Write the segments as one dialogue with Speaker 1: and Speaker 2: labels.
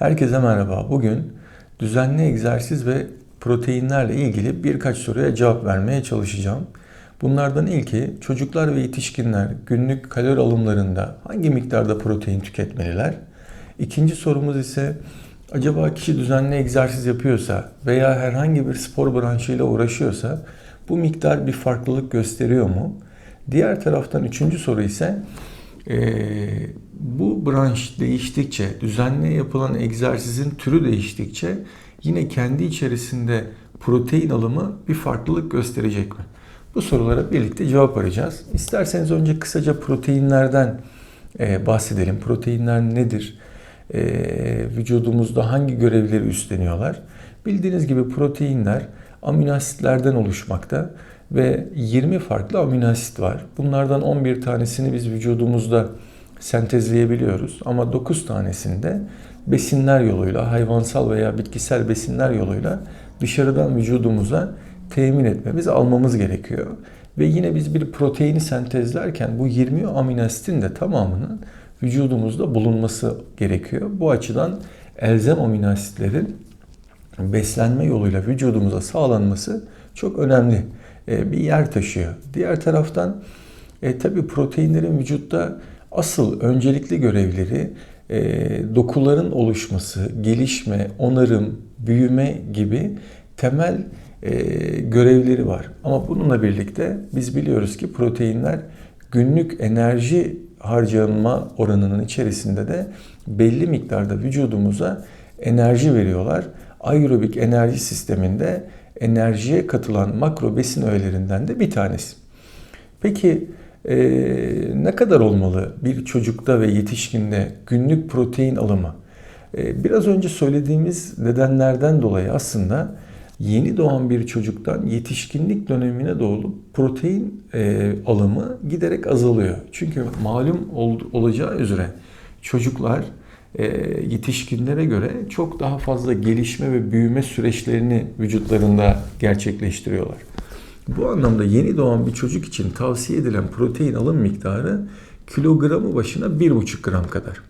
Speaker 1: Herkese merhaba. Bugün düzenli egzersiz ve proteinlerle ilgili birkaç soruya cevap vermeye çalışacağım. Bunlardan ilki çocuklar ve yetişkinler günlük kalori alımlarında hangi miktarda protein tüketmeliler? İkinci sorumuz ise acaba kişi düzenli egzersiz yapıyorsa veya herhangi bir spor branşıyla uğraşıyorsa bu miktar bir farklılık gösteriyor mu? Diğer taraftan üçüncü soru ise ee, bu branş değiştikçe, düzenli yapılan egzersizin türü değiştikçe yine kendi içerisinde protein alımı bir farklılık gösterecek mi? Bu sorulara birlikte cevap arayacağız. İsterseniz önce kısaca proteinlerden e, bahsedelim. Proteinler nedir? E, vücudumuzda hangi görevleri üstleniyorlar? Bildiğiniz gibi proteinler amino asitlerden oluşmakta ve 20 farklı amino asit var. Bunlardan 11 tanesini biz vücudumuzda sentezleyebiliyoruz ama 9 tanesinde besinler yoluyla, hayvansal veya bitkisel besinler yoluyla dışarıdan vücudumuza temin etmemiz, almamız gerekiyor. Ve yine biz bir proteini sentezlerken bu 20 amino asitin de tamamının vücudumuzda bulunması gerekiyor. Bu açıdan elzem amino asitlerin beslenme yoluyla vücudumuza sağlanması çok önemli. E, bir yer taşıyor. Diğer taraftan e, tabii proteinlerin vücutta asıl öncelikli görevleri e, dokuların oluşması, gelişme, onarım, büyüme gibi temel e, görevleri var. Ama bununla birlikte biz biliyoruz ki proteinler günlük enerji harcanma oranının içerisinde de belli miktarda vücudumuza enerji veriyorlar. Aerobik enerji sisteminde enerjiye katılan makro besin öğelerinden de bir tanesi. Peki e, ne kadar olmalı bir çocukta ve yetişkinde günlük protein alımı? E, biraz önce söylediğimiz nedenlerden dolayı aslında yeni doğan bir çocuktan yetişkinlik dönemine doğru protein e, alımı giderek azalıyor. Çünkü malum ol, olacağı üzere çocuklar yetişkinlere göre çok daha fazla gelişme ve büyüme süreçlerini vücutlarında gerçekleştiriyorlar. Bu anlamda yeni doğan bir çocuk için tavsiye edilen protein alım miktarı kilogramı başına 1,5 gram kadar.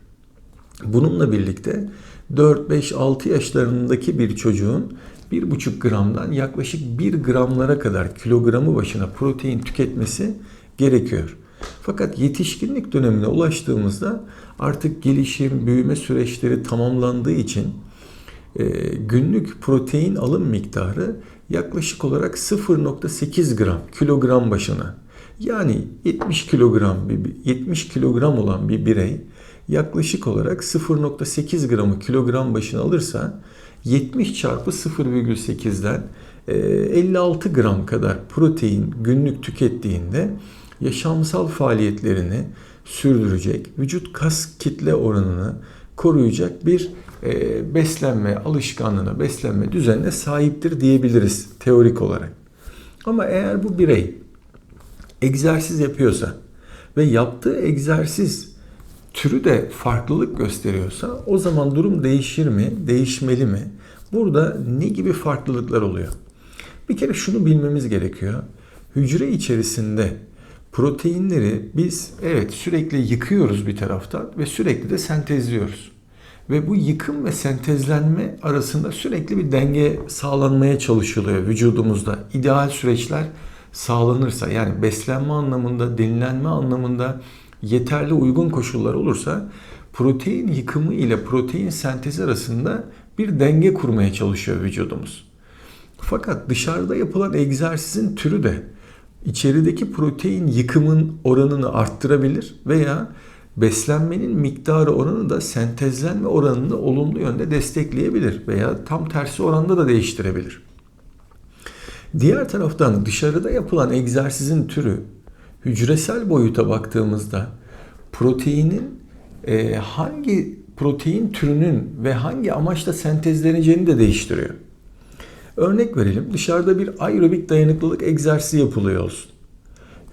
Speaker 1: Bununla birlikte 4, 5, 6 yaşlarındaki bir çocuğun 1,5 gramdan yaklaşık 1 gramlara kadar kilogramı başına protein tüketmesi gerekiyor. Fakat yetişkinlik dönemine ulaştığımızda artık gelişim, büyüme süreçleri tamamlandığı için e, günlük protein alım miktarı yaklaşık olarak 0.8 gram kilogram başına. Yani 70 kilogram 70 kilogram olan bir birey yaklaşık olarak 0.8 gramı kilogram başına alırsa 70 çarpı 0,8'den 56 e, gram kadar protein günlük tükettiğinde yaşamsal faaliyetlerini sürdürecek, vücut kas kitle oranını koruyacak bir e, beslenme alışkanlığına, beslenme düzenine sahiptir diyebiliriz teorik olarak. Ama eğer bu birey egzersiz yapıyorsa ve yaptığı egzersiz türü de farklılık gösteriyorsa o zaman durum değişir mi, değişmeli mi? Burada ne gibi farklılıklar oluyor? Bir kere şunu bilmemiz gerekiyor. Hücre içerisinde Proteinleri biz evet sürekli yıkıyoruz bir taraftan ve sürekli de sentezliyoruz. Ve bu yıkım ve sentezlenme arasında sürekli bir denge sağlanmaya çalışılıyor vücudumuzda. İdeal süreçler sağlanırsa yani beslenme anlamında, dinlenme anlamında yeterli uygun koşullar olursa protein yıkımı ile protein sentezi arasında bir denge kurmaya çalışıyor vücudumuz. Fakat dışarıda yapılan egzersizin türü de içerideki protein yıkımın oranını arttırabilir veya beslenmenin miktarı oranı da sentezlenme oranını olumlu yönde destekleyebilir veya tam tersi oranda da değiştirebilir. Diğer taraftan dışarıda yapılan egzersizin türü hücresel boyuta baktığımızda proteinin e, hangi protein türünün ve hangi amaçla sentezleneceğini de değiştiriyor. Örnek verelim dışarıda bir aerobik dayanıklılık egzersizi yapılıyor olsun.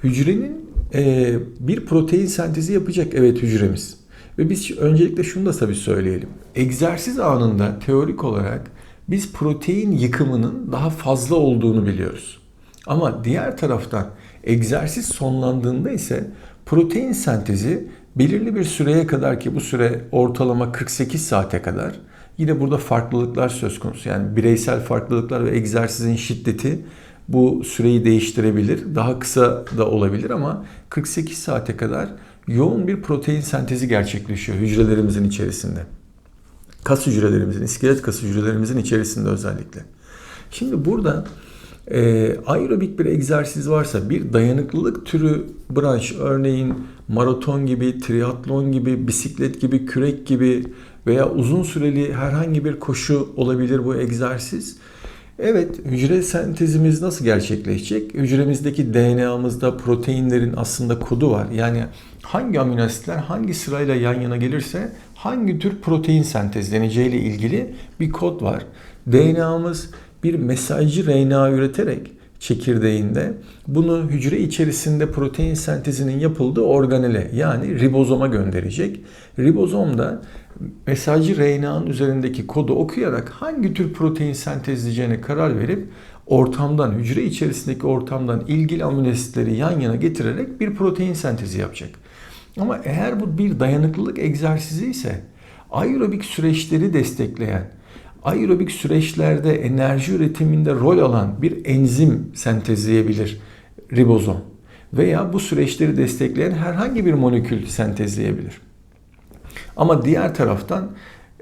Speaker 1: Hücrenin e, bir protein sentezi yapacak evet hücremiz. Ve biz öncelikle şunu da tabii söyleyelim. Egzersiz anında teorik olarak biz protein yıkımının daha fazla olduğunu biliyoruz. Ama diğer taraftan egzersiz sonlandığında ise protein sentezi Belirli bir süreye kadar ki bu süre ortalama 48 saate kadar yine burada farklılıklar söz konusu. Yani bireysel farklılıklar ve egzersizin şiddeti bu süreyi değiştirebilir. Daha kısa da olabilir ama 48 saate kadar yoğun bir protein sentezi gerçekleşiyor hücrelerimizin içerisinde. Kas hücrelerimizin, iskelet kas hücrelerimizin içerisinde özellikle. Şimdi burada e, aerobik bir egzersiz varsa bir dayanıklılık türü branş örneğin maraton gibi, triatlon gibi, bisiklet gibi, kürek gibi veya uzun süreli herhangi bir koşu olabilir bu egzersiz. Evet, hücre sentezimiz nasıl gerçekleşecek? Hücremizdeki DNA'mızda proteinlerin aslında kodu var. Yani hangi amino asitler hangi sırayla yan yana gelirse hangi tür protein sentezleneceği ile ilgili bir kod var. DNA'mız bir mesajcı RNA üreterek çekirdeğinde bunu hücre içerisinde protein sentezinin yapıldığı organele yani ribozoma gönderecek. Ribozom da mesajcı RNA'nın üzerindeki kodu okuyarak hangi tür protein sentezleyeceğine karar verip ortamdan, hücre içerisindeki ortamdan ilgili amino asitleri yan yana getirerek bir protein sentezi yapacak. Ama eğer bu bir dayanıklılık egzersizi ise aerobik süreçleri destekleyen, aerobik süreçlerde enerji üretiminde rol alan bir enzim sentezleyebilir ribozom veya bu süreçleri destekleyen herhangi bir molekül sentezleyebilir. Ama diğer taraftan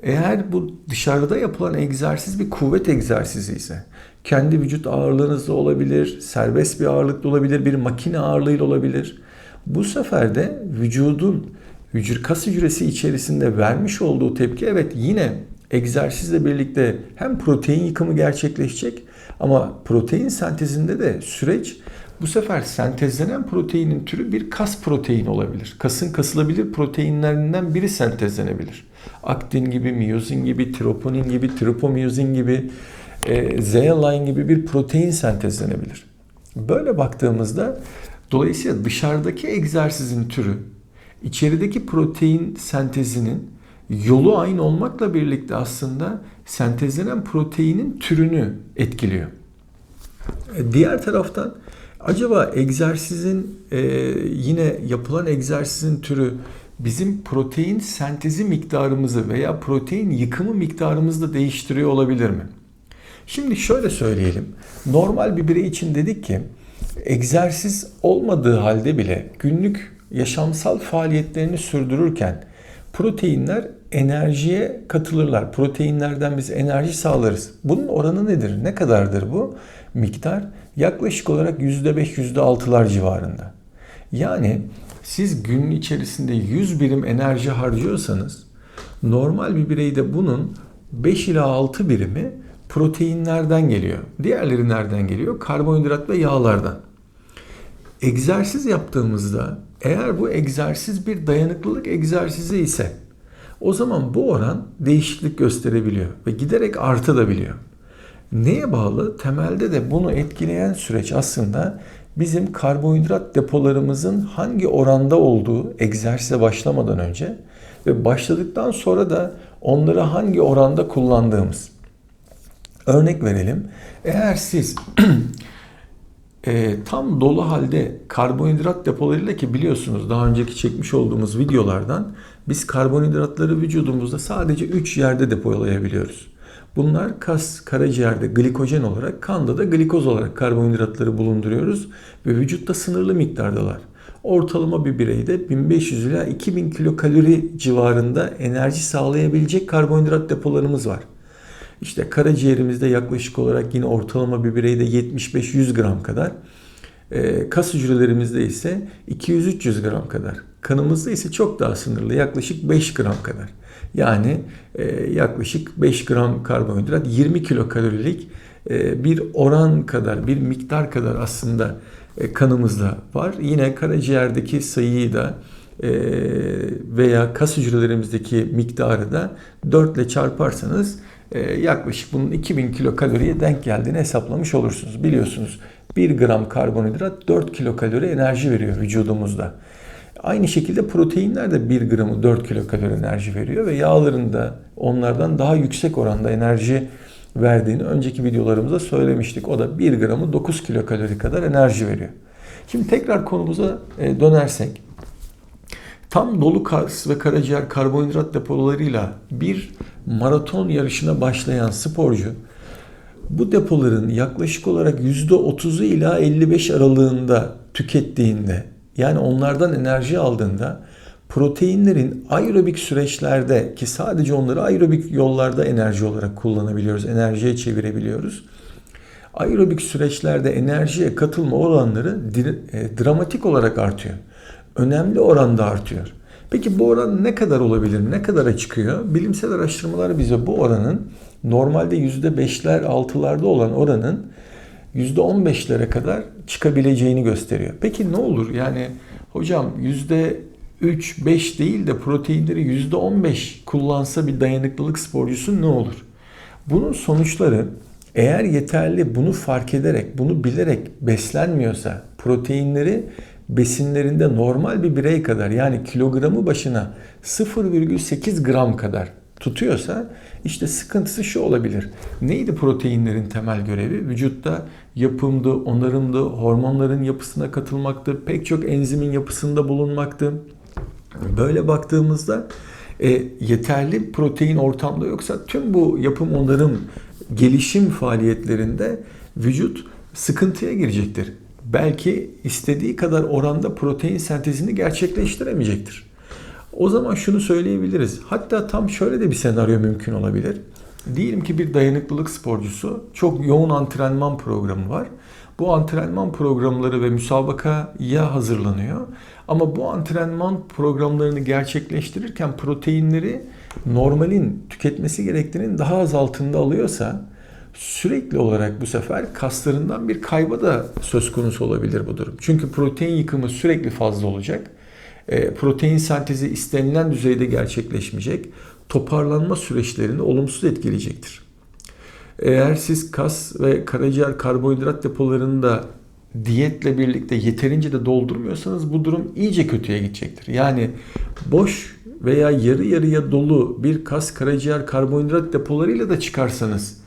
Speaker 1: eğer bu dışarıda yapılan egzersiz bir kuvvet egzersizi ise kendi vücut ağırlığınızda olabilir, serbest bir ağırlıkta olabilir, bir makine ağırlığıyla olabilir. Bu sefer de vücudun hücre kas hücresi içerisinde vermiş olduğu tepki evet yine egzersizle birlikte hem protein yıkımı gerçekleşecek ama protein sentezinde de süreç bu sefer sentezlenen proteinin türü bir kas proteini olabilir. Kasın kasılabilir proteinlerinden biri sentezlenebilir. Aktin gibi, miyozin gibi, troponin gibi, tropomiyozin gibi, e, zealine gibi bir protein sentezlenebilir. Böyle baktığımızda dolayısıyla dışarıdaki egzersizin türü içerideki protein sentezinin yolu aynı olmakla birlikte aslında sentezlenen proteinin türünü etkiliyor. E, diğer taraftan acaba egzersizin e, yine yapılan egzersizin türü bizim protein sentezi miktarımızı veya protein yıkımı miktarımızı da değiştiriyor olabilir mi? Şimdi şöyle söyleyelim. Normal bir birey için dedik ki egzersiz olmadığı halde bile günlük yaşamsal faaliyetlerini sürdürürken proteinler enerjiye katılırlar. Proteinlerden biz enerji sağlarız. Bunun oranı nedir? Ne kadardır bu? Miktar yaklaşık olarak %5, %6'lar civarında. Yani siz günün içerisinde 100 birim enerji harcıyorsanız normal bir bireyde bunun 5 ila 6 birimi proteinlerden geliyor. Diğerleri nereden geliyor? Karbonhidrat ve yağlardan. Egzersiz yaptığımızda eğer bu egzersiz bir dayanıklılık egzersizi ise o zaman bu oran değişiklik gösterebiliyor ve giderek artabiliyor. Neye bağlı? Temelde de bunu etkileyen süreç aslında bizim karbonhidrat depolarımızın hangi oranda olduğu egzersize başlamadan önce ve başladıktan sonra da onları hangi oranda kullandığımız. Örnek verelim. Eğer siz e, tam dolu halde karbonhidrat depolarıyla ki biliyorsunuz daha önceki çekmiş olduğumuz videolardan biz karbonhidratları vücudumuzda sadece 3 yerde depolayabiliyoruz. Bunlar kas, karaciğerde glikojen olarak, kanda da glikoz olarak karbonhidratları bulunduruyoruz ve vücutta sınırlı miktardalar. Ortalama bir bireyde 1500 ila 2000 kilokalori civarında enerji sağlayabilecek karbonhidrat depolarımız var. İşte karaciğerimizde yaklaşık olarak yine ortalama bir bireyde 75-100 gram kadar. E, kas hücrelerimizde ise 200-300 gram kadar. Kanımızda ise çok daha sınırlı yaklaşık 5 gram kadar. Yani e, yaklaşık 5 gram karbonhidrat 20 kilokalorilik e, bir oran kadar, bir miktar kadar aslında e, kanımızda var. Yine karaciğerdeki sayıyı da veya kas hücrelerimizdeki miktarı da 4 ile çarparsanız yaklaşık bunun 2000 kilokaloriye denk geldiğini hesaplamış olursunuz. Biliyorsunuz 1 gram karbonhidrat 4 kilokalori enerji veriyor vücudumuzda. Aynı şekilde proteinler de 1 gramı 4 kilokalori enerji veriyor ve yağların da onlardan daha yüksek oranda enerji verdiğini önceki videolarımızda söylemiştik. O da 1 gramı 9 kilokalori kadar enerji veriyor. Şimdi tekrar konumuza e, dönersek tam dolu kas ve karaciğer karbonhidrat depolarıyla bir maraton yarışına başlayan sporcu bu depoların yaklaşık olarak %30'u ila 55 aralığında tükettiğinde yani onlardan enerji aldığında proteinlerin aerobik süreçlerde ki sadece onları aerobik yollarda enerji olarak kullanabiliyoruz, enerjiye çevirebiliyoruz. Aerobik süreçlerde enerjiye katılma oranları e, dramatik olarak artıyor. Önemli oranda artıyor. Peki bu oran ne kadar olabilir? Ne kadara çıkıyor? Bilimsel araştırmalar bize bu oranın normalde %5'ler 6'larda olan oranın %15'lere kadar çıkabileceğini gösteriyor. Peki ne olur? Yani hocam %3, 5 değil de proteinleri %15 kullansa bir dayanıklılık sporcusu ne olur? Bunun sonuçları eğer yeterli bunu fark ederek, bunu bilerek beslenmiyorsa proteinleri besinlerinde normal bir birey kadar yani kilogramı başına 0,8 gram kadar tutuyorsa işte sıkıntısı şu olabilir. Neydi proteinlerin temel görevi? Vücutta yapımdı, onarımdı, hormonların yapısına katılmaktı, pek çok enzimin yapısında bulunmaktı. Böyle baktığımızda e, yeterli protein ortamda yoksa tüm bu yapım onarım gelişim faaliyetlerinde vücut sıkıntıya girecektir. Belki istediği kadar oranda protein sentezini gerçekleştiremeyecektir. O zaman şunu söyleyebiliriz. Hatta tam şöyle de bir senaryo mümkün olabilir. Diyelim ki bir dayanıklılık sporcusu çok yoğun antrenman programı var. Bu antrenman programları ve müsabakaya hazırlanıyor. Ama bu antrenman programlarını gerçekleştirirken proteinleri normalin tüketmesi gerektiğinin daha az altında alıyorsa sürekli olarak bu sefer kaslarından bir kayba da söz konusu olabilir bu durum. Çünkü protein yıkımı sürekli fazla olacak. E, protein sentezi istenilen düzeyde gerçekleşmeyecek. Toparlanma süreçlerini olumsuz etkileyecektir. Eğer siz kas ve karaciğer karbonhidrat depolarını da diyetle birlikte yeterince de doldurmuyorsanız bu durum iyice kötüye gidecektir. Yani boş veya yarı yarıya dolu bir kas karaciğer karbonhidrat depolarıyla da çıkarsanız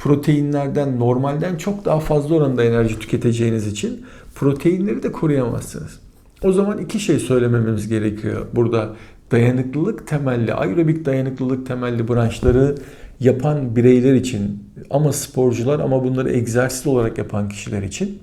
Speaker 1: proteinlerden normalden çok daha fazla oranda enerji tüketeceğiniz için proteinleri de koruyamazsınız. O zaman iki şey söylememiz gerekiyor. Burada dayanıklılık temelli, aerobik dayanıklılık temelli branşları yapan bireyler için ama sporcular ama bunları egzersiz olarak yapan kişiler için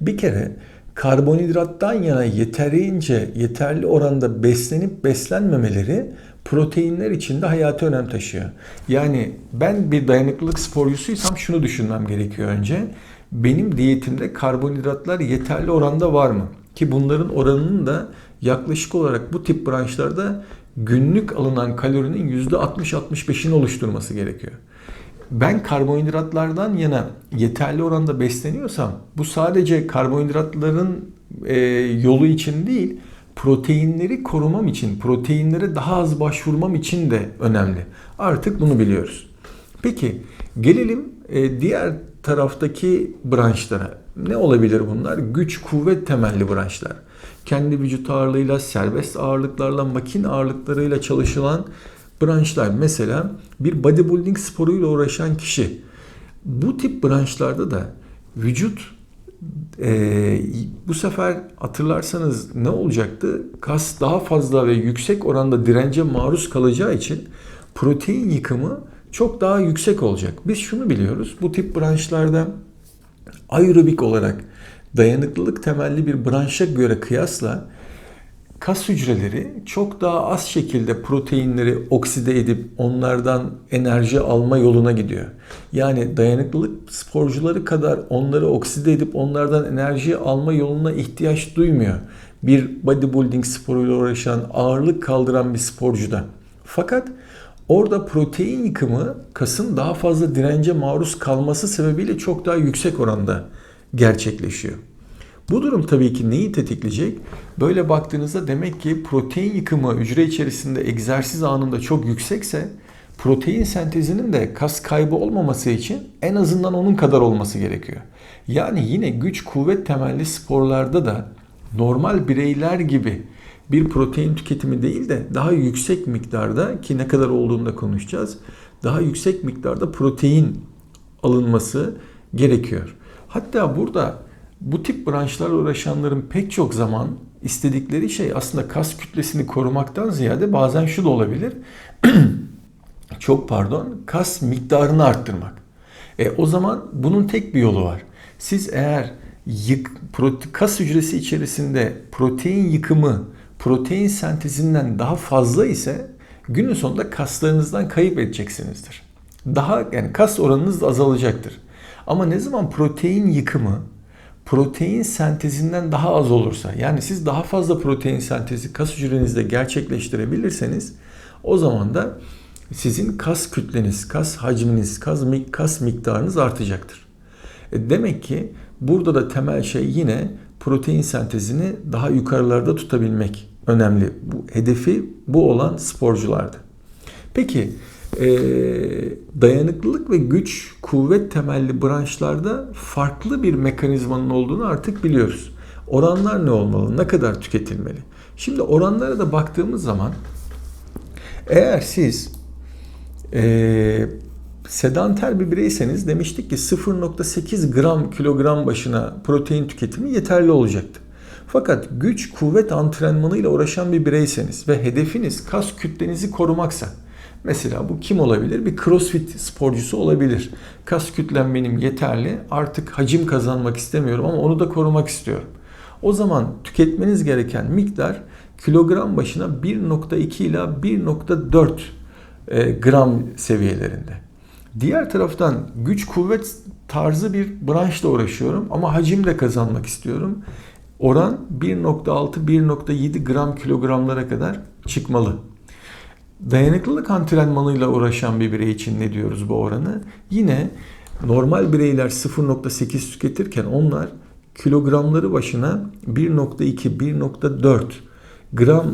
Speaker 1: bir kere karbonhidrattan yana yeterince yeterli oranda beslenip beslenmemeleri proteinler için de hayati önem taşıyor. Yani ben bir dayanıklılık sporcusuysam şunu düşünmem gerekiyor önce. Benim diyetimde karbonhidratlar yeterli oranda var mı? Ki bunların oranının da yaklaşık olarak bu tip branşlarda günlük alınan kalorinin %60-65'ini oluşturması gerekiyor. Ben karbonhidratlardan yana yeterli oranda besleniyorsam bu sadece karbonhidratların e, yolu için değil, proteinleri korumam için, proteinlere daha az başvurmam için de önemli. Artık bunu biliyoruz. Peki gelelim e, diğer taraftaki branşlara. Ne olabilir bunlar? Güç, kuvvet temelli branşlar. Kendi vücut ağırlığıyla, serbest ağırlıklarla, makine ağırlıklarıyla çalışılan branşlar. Mesela bir bodybuilding sporuyla uğraşan kişi. Bu tip branşlarda da vücut e, bu sefer hatırlarsanız ne olacaktı? Kas daha fazla ve yüksek oranda dirence maruz kalacağı için protein yıkımı çok daha yüksek olacak. Biz şunu biliyoruz. Bu tip branşlarda aerobik olarak dayanıklılık temelli bir branşa göre kıyasla kas hücreleri çok daha az şekilde proteinleri okside edip onlardan enerji alma yoluna gidiyor. Yani dayanıklılık sporcuları kadar onları okside edip onlardan enerji alma yoluna ihtiyaç duymuyor. Bir bodybuilding sporuyla uğraşan, ağırlık kaldıran bir sporcuda. Fakat orada protein yıkımı kasın daha fazla dirence maruz kalması sebebiyle çok daha yüksek oranda gerçekleşiyor. Bu durum tabii ki neyi tetikleyecek? Böyle baktığınızda demek ki protein yıkımı hücre içerisinde egzersiz anında çok yüksekse protein sentezinin de kas kaybı olmaması için en azından onun kadar olması gerekiyor. Yani yine güç kuvvet temelli sporlarda da normal bireyler gibi bir protein tüketimi değil de daha yüksek miktarda ki ne kadar olduğunu da konuşacağız. Daha yüksek miktarda protein alınması gerekiyor. Hatta burada bu tip branşlarla uğraşanların pek çok zaman istedikleri şey aslında kas kütlesini korumaktan ziyade bazen şu da olabilir. Çok pardon, kas miktarını arttırmak. E, o zaman bunun tek bir yolu var. Siz eğer yık, prote, kas hücresi içerisinde protein yıkımı protein sentezinden daha fazla ise günün sonunda kaslarınızdan kayıp edeceksinizdir. Daha yani kas oranınız da azalacaktır. Ama ne zaman protein yıkımı protein sentezinden daha az olursa yani siz daha fazla protein sentezi kas hücrenizde gerçekleştirebilirseniz o zaman da sizin kas kütleniz, kas hacminiz, kas, kas miktarınız artacaktır. E demek ki burada da temel şey yine protein sentezini daha yukarılarda tutabilmek önemli. Bu hedefi bu olan sporcularda. Peki e, dayanıklılık ve güç, kuvvet temelli branşlarda farklı bir mekanizmanın olduğunu artık biliyoruz. Oranlar ne olmalı? Ne kadar tüketilmeli? Şimdi oranlara da baktığımız zaman eğer siz e, sedanter bir bireyseniz demiştik ki 0.8 gram kilogram başına protein tüketimi yeterli olacaktı. Fakat güç kuvvet antrenmanıyla uğraşan bir bireyseniz ve hedefiniz kas kütlenizi korumaksa Mesela bu kim olabilir? Bir crossfit sporcusu olabilir. Kas kütlem benim yeterli. Artık hacim kazanmak istemiyorum ama onu da korumak istiyorum. O zaman tüketmeniz gereken miktar kilogram başına 1.2 ila 1.4 e, gram seviyelerinde. Diğer taraftan güç kuvvet tarzı bir branşla uğraşıyorum ama hacim de kazanmak istiyorum. Oran 1.6-1.7 gram kilogramlara kadar çıkmalı. Dayanıklılık antrenmanıyla uğraşan bir birey için ne diyoruz bu oranı? Yine normal bireyler 0.8 tüketirken onlar kilogramları başına 1.2-1.4 gram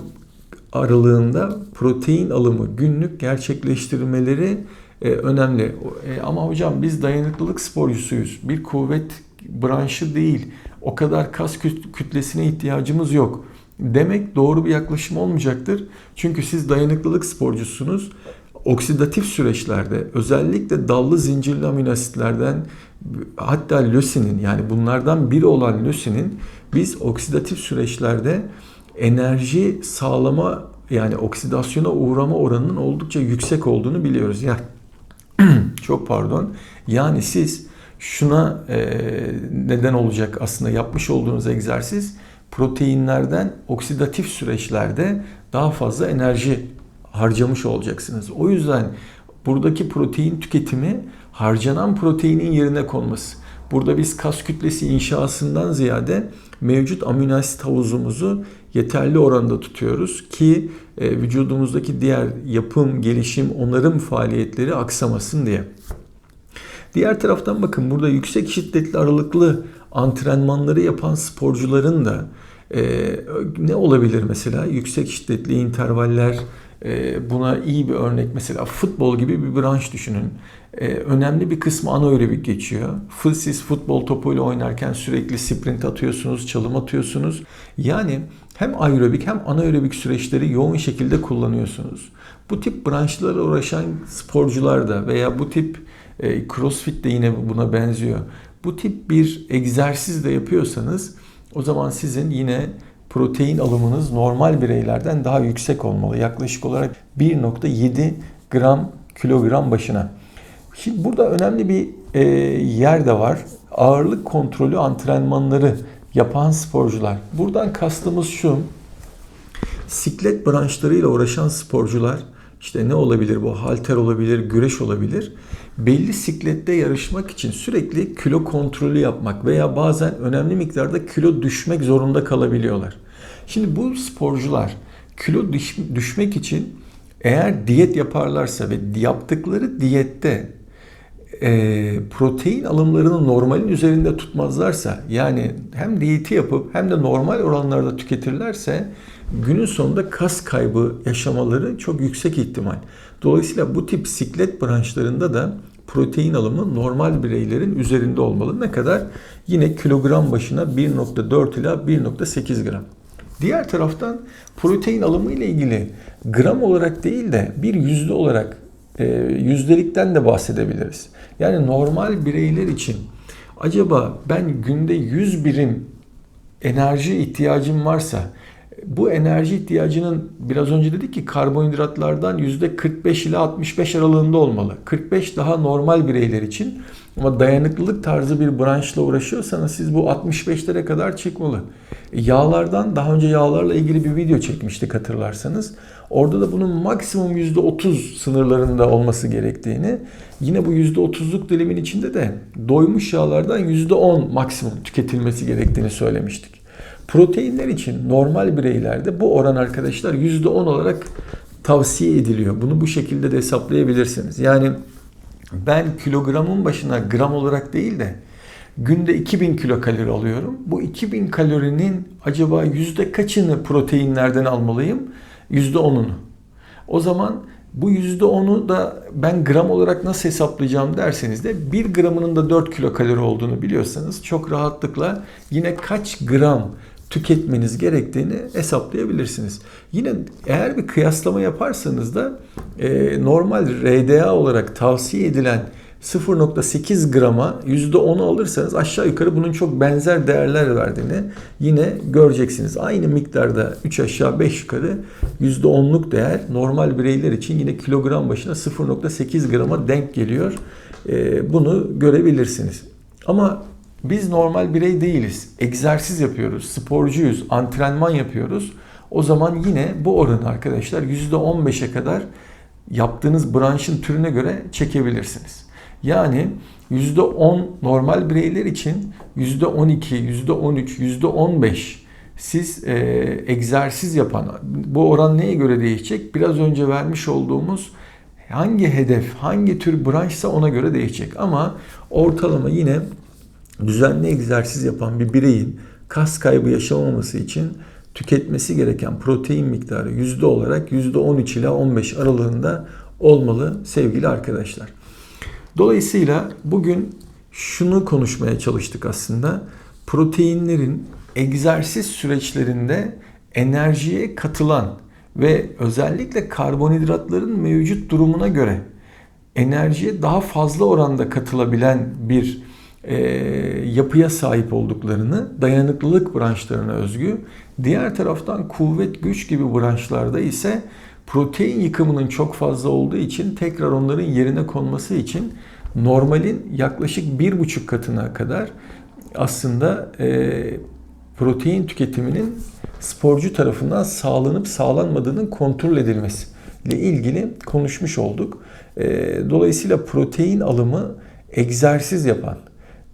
Speaker 1: aralığında protein alımı günlük gerçekleştirmeleri e, önemli. E, ama hocam biz dayanıklılık sporcusuyuz. Bir kuvvet branşı değil. O kadar kas kütlesine ihtiyacımız yok demek doğru bir yaklaşım olmayacaktır. Çünkü siz dayanıklılık sporcusunuz. Oksidatif süreçlerde özellikle dallı zincirli amino asitlerden hatta lösinin yani bunlardan biri olan lösinin biz oksidatif süreçlerde enerji sağlama yani oksidasyona uğrama oranının oldukça yüksek olduğunu biliyoruz. Yani çok pardon. Yani siz şuna e, neden olacak aslında yapmış olduğunuz egzersiz proteinlerden oksidatif süreçlerde daha fazla enerji harcamış olacaksınız. O yüzden buradaki protein tüketimi harcanan proteinin yerine konması. Burada biz kas kütlesi inşasından ziyade mevcut amino asit havuzumuzu yeterli oranda tutuyoruz ki e, vücudumuzdaki diğer yapım, gelişim, onarım faaliyetleri aksamasın diye. Diğer taraftan bakın burada yüksek şiddetli aralıklı antrenmanları yapan sporcuların da e, ne olabilir mesela? Yüksek şiddetli intervaller, e, buna iyi bir örnek mesela futbol gibi bir branş düşünün. E, önemli bir kısmı anaerobik geçiyor. Siz futbol topuyla oynarken sürekli sprint atıyorsunuz, çalım atıyorsunuz. Yani hem aerobik hem anaerobik süreçleri yoğun şekilde kullanıyorsunuz. Bu tip branşlara uğraşan sporcular da veya bu tip e, crossfit de yine buna benziyor. Bu tip bir egzersiz de yapıyorsanız o zaman sizin yine protein alımınız normal bireylerden daha yüksek olmalı. Yaklaşık olarak 1.7 gram kilogram başına. Şimdi burada önemli bir e, yer de var. Ağırlık kontrolü antrenmanları yapan sporcular. Buradan kastımız şu. Siklet branşlarıyla uğraşan sporcular işte ne olabilir bu? Halter olabilir, güreş olabilir. Belli siklette yarışmak için sürekli kilo kontrolü yapmak veya bazen önemli miktarda kilo düşmek zorunda kalabiliyorlar. Şimdi bu sporcular kilo düş, düşmek için eğer diyet yaparlarsa ve yaptıkları diyette e, protein alımlarını normalin üzerinde tutmazlarsa yani hem diyeti yapıp hem de normal oranlarda tüketirlerse günün sonunda kas kaybı yaşamaları çok yüksek ihtimal. Dolayısıyla bu tip siklet branşlarında da protein alımı normal bireylerin üzerinde olmalı. Ne kadar? Yine kilogram başına 1.4 ila 1.8 gram. Diğer taraftan protein alımı ile ilgili gram olarak değil de bir yüzde olarak e, yüzdelikten de bahsedebiliriz. Yani normal bireyler için acaba ben günde 100 birim enerji ihtiyacım varsa bu enerji ihtiyacının biraz önce dedik ki karbonhidratlardan %45 ile 65 aralığında olmalı. 45 daha normal bireyler için ama dayanıklılık tarzı bir branşla uğraşıyorsanız siz bu 65'lere kadar çıkmalı. Yağlardan daha önce yağlarla ilgili bir video çekmiştik hatırlarsanız. Orada da bunun maksimum %30 sınırlarında olması gerektiğini, yine bu %30'luk dilimin içinde de doymuş yağlardan %10 maksimum tüketilmesi gerektiğini söylemiştik. Proteinler için normal bireylerde bu oran arkadaşlar %10 olarak tavsiye ediliyor. Bunu bu şekilde de hesaplayabilirsiniz. Yani ben kilogramın başına gram olarak değil de günde 2000 kilokalori alıyorum. Bu 2000 kalorinin acaba yüzde kaçını proteinlerden almalıyım? Yüzde onunu. O zaman bu yüzde onu da ben gram olarak nasıl hesaplayacağım derseniz de 1 gramının da 4 kilokalori olduğunu biliyorsanız çok rahatlıkla yine kaç gram tüketmeniz gerektiğini hesaplayabilirsiniz. Yine eğer bir kıyaslama yaparsanız da e, normal RDA olarak tavsiye edilen 0.8 grama %10'u alırsanız aşağı yukarı bunun çok benzer değerler verdiğini yine göreceksiniz. Aynı miktarda 3 aşağı 5 yukarı %10'luk değer normal bireyler için yine kilogram başına 0.8 grama denk geliyor. E, bunu görebilirsiniz. Ama biz normal birey değiliz. Egzersiz yapıyoruz, sporcuyuz, antrenman yapıyoruz. O zaman yine bu oranı arkadaşlar %15'e kadar yaptığınız branşın türüne göre çekebilirsiniz. Yani %10 normal bireyler için %12, %13, %15 siz e, egzersiz yapan, bu oran neye göre değişecek? Biraz önce vermiş olduğumuz hangi hedef, hangi tür branşsa ona göre değişecek. Ama ortalama yine düzenli egzersiz yapan bir bireyin kas kaybı yaşamaması için tüketmesi gereken protein miktarı yüzde olarak yüzde 13 ila 15 aralığında olmalı sevgili arkadaşlar. Dolayısıyla bugün şunu konuşmaya çalıştık aslında. Proteinlerin egzersiz süreçlerinde enerjiye katılan ve özellikle karbonhidratların mevcut durumuna göre enerjiye daha fazla oranda katılabilen bir e, yapıya sahip olduklarını, dayanıklılık branşlarına özgü. Diğer taraftan kuvvet, güç gibi branşlarda ise protein yıkımının çok fazla olduğu için tekrar onların yerine konması için normalin yaklaşık bir buçuk katına kadar aslında e, protein tüketiminin sporcu tarafından sağlanıp sağlanmadığının kontrol edilmesi ile ilgili konuşmuş olduk. E, dolayısıyla protein alımı egzersiz yapan,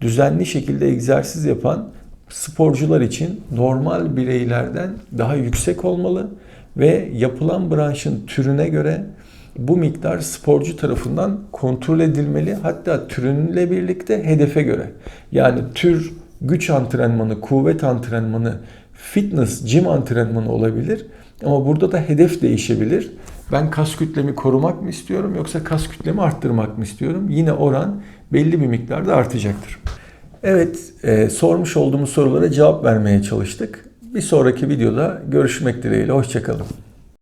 Speaker 1: düzenli şekilde egzersiz yapan sporcular için normal bireylerden daha yüksek olmalı ve yapılan branşın türüne göre bu miktar sporcu tarafından kontrol edilmeli. Hatta türünle birlikte hedefe göre. Yani tür güç antrenmanı, kuvvet antrenmanı, fitness, gym antrenmanı olabilir. Ama burada da hedef değişebilir. Ben kas kütlemi korumak mı istiyorum yoksa kas kütlemi arttırmak mı istiyorum? Yine oran belli bir miktarda artacaktır. Evet, e, sormuş olduğumuz sorulara cevap vermeye çalıştık. Bir sonraki videoda görüşmek dileğiyle. Hoşçakalın.